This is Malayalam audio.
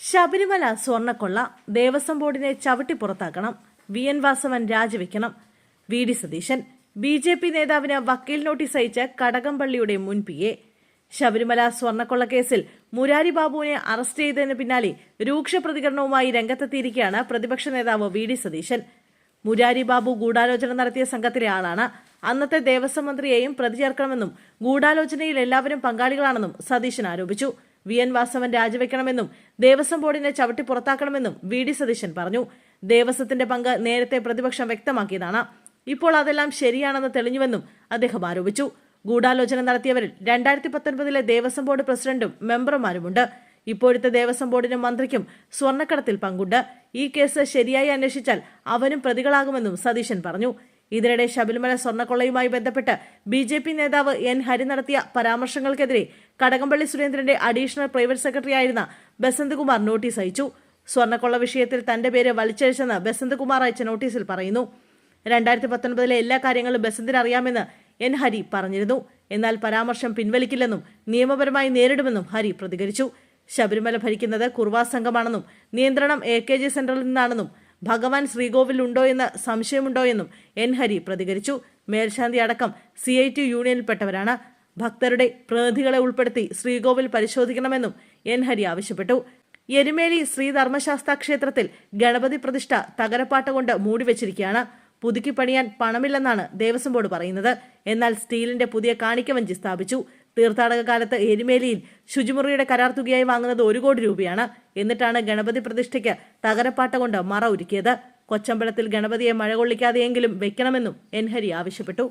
ശബരിമല സ്വർണക്കൊള്ള ദേവസ്വം ബോർഡിനെ ചവിട്ടി പുറത്താക്കണം. V. N. Vasavan രാജിവെക്കണം. V. D. Satheesan B. J. P നേതാവിന് വക്കീൽ നോട്ടീസ് അയച്ച കടകംപള്ളിയുടെ മുൻ പി. എ. ശബരിമല സ്വർണക്കൊള്ള കേസിൽ മുരാരി ബാബുവിനെ അറസ്റ്റ് ചെയ്തതിന് പിന്നാലെ രൂക്ഷ പ്രതികരണവുമായി രംഗത്തെത്തിയിരിക്കുകയാണ് പ്രതിപക്ഷ നേതാവ് വി. ഡി. സതീശൻ. മുരാരി ബാബു ഗൂഢാലോചന നടത്തിയ സംഘത്തിലെ ആളാണ്. അന്നത്തെ ദേവസ്വം മന്ത്രിയെയും പ്രതി ചേർക്കണമെന്നും ഗൂഢാലോചനയിൽ എല്ലാവരും പങ്കാളികളാണെന്നും സതീശൻ ആരോപിച്ചു. വി എൻ വാസവൻ രാജിവെക്കണമെന്നും ദേവസ്വം ബോർഡിനെ ചവിട്ടി പുറത്താക്കണമെന്നും വി ഡി സതീശൻ പറഞ്ഞു. ദേവസ്വത്തിന്റെ പങ്ക് നേരത്തെ പ്രതിപക്ഷം വ്യക്തമാക്കിയതാണ്. ഇപ്പോൾ അതെല്ലാം ശരിയാണെന്ന് തെളിഞ്ഞുവെന്നും അദ്ദേഹം ആരോപിച്ചു. ഗൂഢാലോചന നടത്തിയവരിൽ രണ്ടായിരത്തി പത്തൊൻപതിലെ ദേവസ്വം ബോർഡ് പ്രസിഡന്റും മെമ്പർമാരുമുണ്ട്. ഇപ്പോഴത്തെ ദേവസ്വം ബോർഡിനും മന്ത്രിക്കും സ്വർണക്കടത്തിൽ പങ്കുണ്ട്. ഈ കേസ് ശരിയായി അന്വേഷിച്ചാൽ അവനും പ്രതികളാകുമെന്നും സതീശൻ പറഞ്ഞു. ഇതിനിടെ ശബരിമല സ്വർണക്കൊള്ളയുമായി ബന്ധപ്പെട്ട് ബി ജെ പി നേതാവ് എൻ ഹരി നടത്തിയ പരാമർശങ്ങൾക്കെതിരെ കടകംപള്ളി സുരേന്ദ്രന്റെ അഡീഷണൽ പ്രൈവറ്റ് സെക്രട്ടറി ആയിരുന്ന ബസന്തകുമാർ നോട്ടീസ് അയച്ചു. സ്വർണക്കൊള്ള വിഷയത്തിൽ തന്റെ പേര് വലിച്ചഴിച്ചെന്ന് ബസന്ത്കുമാർ അയച്ച നോട്ടീസിൽ പറയുന്നു. രണ്ടായിരത്തി പത്തൊൻപതിലെ എല്ലാ കാര്യങ്ങളും ബസന്തിന് അറിയാമെന്ന് എൻ ഹരി പറഞ്ഞിരുന്നു. എന്നാൽ പരാമർശം പിൻവലിക്കില്ലെന്നും നിയമപരമായി നേരിടുമെന്നും ഹരി പ്രതികരിച്ചു. ശബരിമല ഭരിക്കുന്നത് കുർവാ സംഘമാണെന്നും നിയന്ത്രണം എ കെ ജി സെന്ററിൽ നിന്നാണെന്നും ഭഗവാൻ ശ്രീകോവിൽ ഉണ്ടോ എന്ന് സംശയമുണ്ടോ എന്നും എൻ ഹരി പ്രതികരിച്ചു. മേൽശാന്തി അടക്കം സി ഐ ടി യൂണിയനിൽപ്പെട്ടവരാണ്. ഭക്തരുടെ പ്രതിനിധികളെ ഉൾപ്പെടുത്തി ശ്രീകോവിൽ പരിശോധിക്കണമെന്നും എൻ ഹരി ആവശ്യപ്പെട്ടു. എരുമേലി ശ്രീധർമ്മശാസ്ത്ര ക്ഷേത്രത്തിൽ ഗണപതി പ്രതിഷ്ഠ തകരപ്പാട്ട കൊണ്ട് മൂടിവെച്ചിരിക്കുകയാണ് പുതുക്കി പണിയാൻ പണമില്ലെന്നാണ് ദേവസ്വം ബോർഡ് പറയുന്നത്. എന്നാൽ സ്റ്റീലിന്റെ പുതിയ കാണിക്കവഞ്ചി സ്ഥാപിച്ചു. തീർത്ഥാടക കാലത്ത് എരുമേലിയിൽ ശുചിമുറിയുടെ കരാർ തുകയായി വാങ്ങുന്നത് ഒരു കോടി രൂപയാണ്. എന്നിട്ടാണ് ഗണപതി പ്രതിഷ്ഠയ്ക്ക് തകരപ്പാട്ട കൊണ്ട് മറ ഒരുക്കിയത്. കൊച്ചമ്പലത്തിൽ ഗണപതിയെ മഴ കൊള്ളിക്കാതെയെങ്കിലും വെക്കണമെന്നും എൻഹരി ആവശ്യപ്പെട്ടു.